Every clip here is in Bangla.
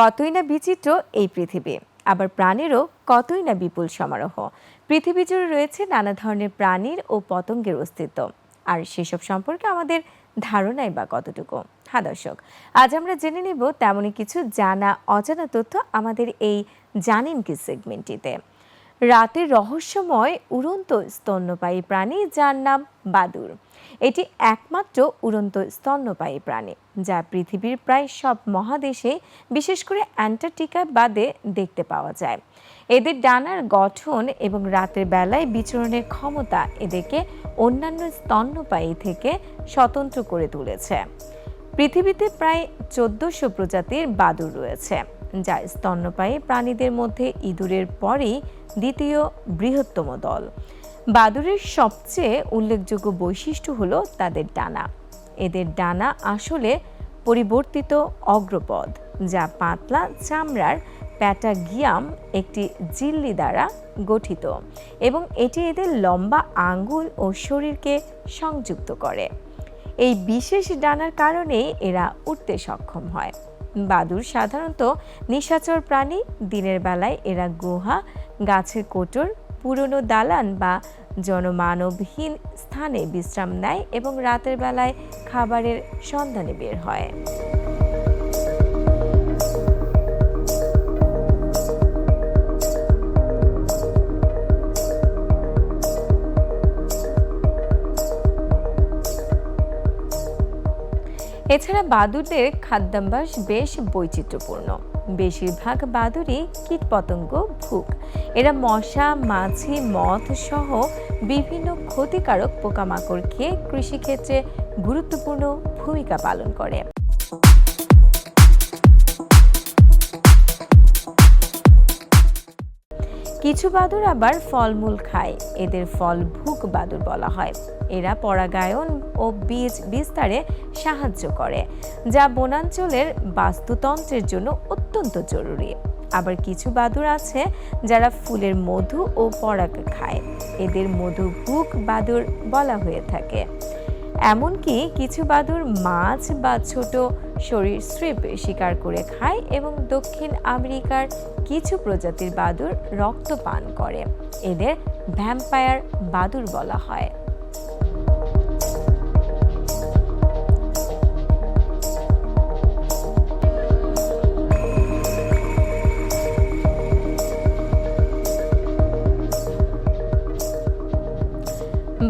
কতই না বিচিত্র এই পৃথিবী। আবার প্রাণেরও কতই না বিপুল সমারোহ। পৃথিবী জুড়ে রয়েছে নানা ধরনের প্রাণীর ও পতঙ্গের অস্তিত্ব। আর সেসব সম্পর্কে আমাদের ধারণাই বা কতটুকু? হ্যাঁ দর্শক, আজ আমরা জেনে নেব তেমনই কিছু জানা, অজানা তথ্য আমাদের এই জানেন কি সেগমেন্টটিতে। রাতের রহস্যময়, উড়ন্ত স্তন্যপায়ী প্রাণী যার নাম বাদুর। এটি একমাত্র উড়ন্ত স্তন্যপায়ী প্রাণী, যা পৃথিবীর প্রায় সব মহাদেশে, বিশেষ করে অ্যান্টার্কটিকা বাদে দেখতে পাওয়া যায়। এদের ডানার গঠন এবং রাতের বেলায় বিচরণের ক্ষমতা এদেরকে অন্যান্য স্তন্যপায়ী থেকে স্বতন্ত্র করে তুলেছে। পৃথিবীতে প্রায় চোদ্দশো প্রজাতির বাদুড় রয়েছে, যা স্তন্যপায়ী প্রাণীদের মধ্যে ইঁদুরের পরেই দ্বিতীয় বৃহত্তম দল। বাদুড়ের সবচেয়ে উল্লেখযোগ্য বৈশিষ্ট্য হলো তাদের ডানা। এদের ডানা আসলে পরিবর্তিত অগ্রপদ যা পাতলা চামড়ার প্যাটাগিয়াম একটি জিল্লি দ্বারা গঠিত এবং এটি এদের লম্বা আঙ্গুল ও শরীরকে সংযুক্ত করে। এই বিশেষ ডানার কারণেই এরা উঠতে সক্ষম হয়। বাদুর সাধারণত নিশাচর প্রাণী, দিনের বেলায় এরা গুহা, গাছের কোটর পুরনো দালান বা জনমানবহীন স্থানে বিশ্রাম নেয় এবং রাতের বেলায় খাবারের সন্ধানে বের হয়। এছাড়া বাদুরদের খাদ্যাভ্যাস বেশ বৈচিত্র্যপূর্ণ। বেশিরভাগ বাদুরই কীটপতঙ্গ ভুক এরা মশা, মাছি মথ সহ বিভিন্ন ক্ষতিকারক পোকামাকড় খেয়ে কৃষিক্ষেত্রে গুরুত্বপূর্ণ ভূমিকা পালন করে। কিছু বাদুর আবার ফলমূল খায়। এদের ফল ভুক বাদুর বলা হয়। এরা পরাগায়ন ও বীজ বিস্তারে সাহায্য করে, যা বনাঞ্চলের বাস্তুতন্ত্রের জন্য অত্যন্ত জরুরি। আবার কিছু বাদুর আছে যারা ফুলের মধু ও পরাগ খায়। এদের মধু ভুক বাদুর বলা হয়ে থাকে। এমনকি কিছু বাদুর মাছ বা ছোট সরীসৃপ শিকার করে খায় এবং দক্ষিণ আমেরিকার কিছু প্রজাতির বাদুর রক্ত পান করে। এদের ভ্যাম্পায়ার বাদুর বলা হয়।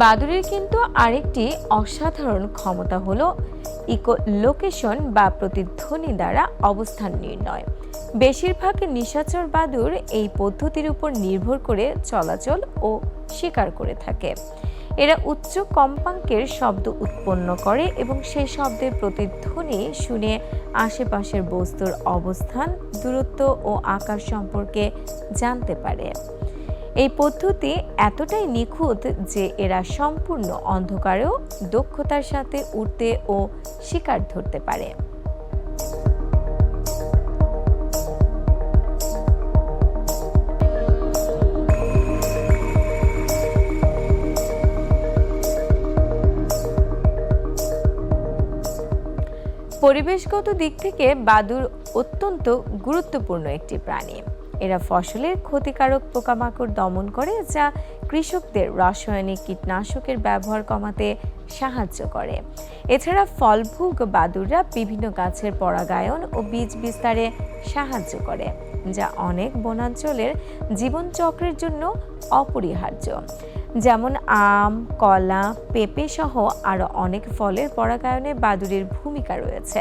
বাদুড়ের কিন্তু আরেকটি অসাধারণ ক্ষমতা হলো ইকো লোকেশন বা প্রতিধ্বনি দ্বারা অবস্থান নির্ণয়। বেশিরভাগ নিশাচর বাদুর এই পদ্ধতির উপর নির্ভর করে চলাচল ও শিকার করে থাকে। এরা উচ্চ কম্পাঙ্কের শব্দ উৎপন্ন করে এবং সেই শব্দের প্রতিধ্বনি শুনে আশেপাশের বস্তুর অবস্থান, দূরত্ব ও আকার সম্পর্কে জানতে পারে। এই পদ্ধতি এতটাই নিখুঁত যে এরা সম্পূর্ণ অন্ধকারেও দক্ষতার সাথে উঠতে ও শিকার ধরতে পারে। পরিবেশগত দিক থেকে বাদুর অত্যন্ত গুরুত্বপূর্ণ একটি প্রাণী। এরা ফসলের ক্ষতিকারক পোকামাকড় দমন করে, যা কৃষকদের রাসায়নিক কীটনাশকের ব্যবহার কমাতে সাহায্য করে। এছাড়া ফলভুগ, বাদুররা বিভিন্ন গাছের পরাগায়ন ও বীজ বিস্তারে সাহায্য করে, যা অনেক বনাঞ্চলের জীবনচক্রের জন্য অপরিহার্য। যেমন আম, কলা, পেঁপে সহ আরও অনেক ফলের পরাগায়নে বাদুড়ের ভূমিকা রয়েছে।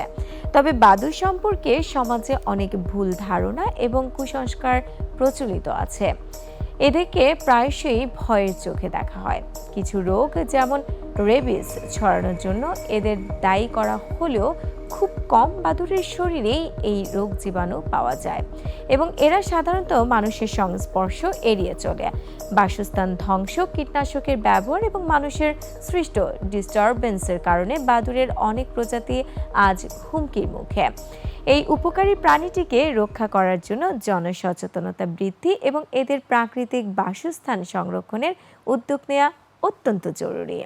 তবে বাদুর সম্পর্কে সমাজে অনেক ভুল ধারণা এবং কুসংস্কার প্রচলিত আছে। এদেরকে প্রায়শই ভয়ের চোখে দেখা হয়। কিছু রোগ যেমন রেবিস ছড়ানোর জন্য এদের দায়ী করা হলেও খুব কম বাদুরের শরীরেই এই রোগ জীবাণু পাওয়া যায়। এবং এরা সাধারণত মানুষের সংস্পর্শ এড়িয়ে চলে। বাসস্থান ধ্বংস, কীটনাশকের ব্যবহার এবং মানুষের সৃষ্ট ডিস্টারবেন্সের কারণে বাদুরের অনেক প্রজাতি আজ হুমকির মুখে। এই উপকারী প্রাণীটিকে রক্ষা করার জন্য জনসচেতনতা বৃদ্ধি এবং এদের প্রাকৃতিক বাসস্থান সংরক্ষণের উদ্যোগ নেওয়া অত্যন্ত জরুরি।